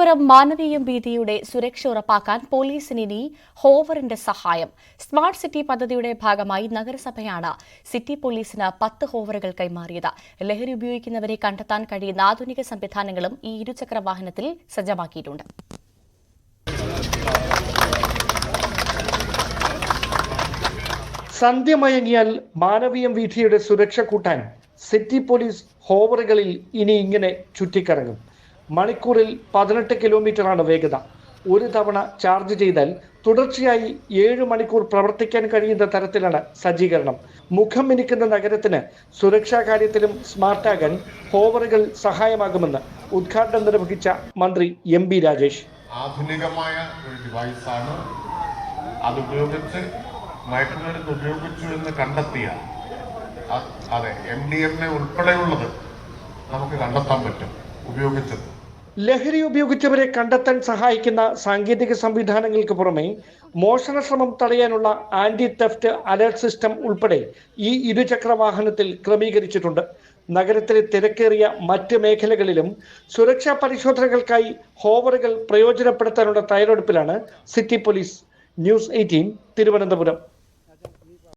തിരുവനന്തപുരം മാനവീയം വീതിയുടെ സുരക്ഷ ഉറപ്പാക്കാൻ പോലീസിന് ഇനി ഹോവറിന്റെ സഹായം. സ്മാർട്ട് സിറ്റി പദ്ധതിയുടെ ഭാഗമായി നഗരസഭയാണ് സിറ്റി പോലീസിന് പത്ത് ഹോവറുകൾ കൈമാറിയത്. ലഹരി ഉപയോഗിക്കുന്നവരെ കണ്ടെത്താൻ കഴിയുന്ന ആധുനിക സംവിധാനങ്ങളും ഈ ഇരുചക്ര വാഹനത്തിൽ സജ്ജമാക്കിയിട്ടുണ്ട്. സന്ധ്യ മയങ്ങിയാൽ മാനവീയം വീഥിയുടെ സുരക്ഷ കൂട്ടാൻ സിറ്റി പോലീസ് ഹോവറുകളിൽ ഇനി ഇങ്ങനെ ചുറ്റിക്കറങ്ങും. മണിക്കൂറിൽ പതിനെട്ട് കിലോമീറ്ററാണ് വേഗത. ഒരു തവണ ചാർജ് ചെയ്താൽ തുടർച്ചയായി ഏഴ് മണിക്കൂർ പ്രവർത്തിക്കാൻ കഴിയുന്ന തരത്തിലാണ് സജ്ജീകരണം. മുഖം മിനിക്കുന്ന നഗരത്തിന് സുരക്ഷാ കാര്യത്തിലും സ്മാർട്ടാകാൻ ഹോവറുകൾ സഹായമാകുമെന്ന് ഉദ്ഘാടനം നിർവഹിച്ച മന്ത്രി എം ബി രാജേഷ്. ആധുനികമായ ഒരു ഡിവൈസാണ് അത് ഉപയോഗിച്ച് മയക്കുമരുന്ന് ഉപയോഗിച്ചു എന്ന് കണ്ടെത്തിയ അതെ എം ഡി എം എ ഉൾപ്പെടെയുള്ളത് നമുക്ക് കണ്ടെത്താൻ പറ്റും. ഉപയോഗിച്ചത്. ലഹരി ഉപയോഗിച്ചവരെ കണ്ടെത്താൻ സഹായിക്കുന്ന സാങ്കേതിക സംവിധാനങ്ങൾക്ക് പുറമെ മോഷണ ശ്രമം തടയാനുള്ള ആന്റി തെഫ്റ്റ് അലർട്ട് സിസ്റ്റം ഉൾപ്പെടെ ഈ ഇരുചക്ര വാഹനത്തിൽ ക്രമീകരിച്ചിട്ടുണ്ട്. നഗരത്തിലെ തിരക്കേറിയ മറ്റ് മേഖലകളിലും സുരക്ഷാ പരിശോധനകൾക്കായി ഹോവറുകൾ പ്രയോജനപ്പെടുത്താനുള്ള തയ്യാറെടുപ്പിലാണ് city police. News eighteen Thiruvananthapuram.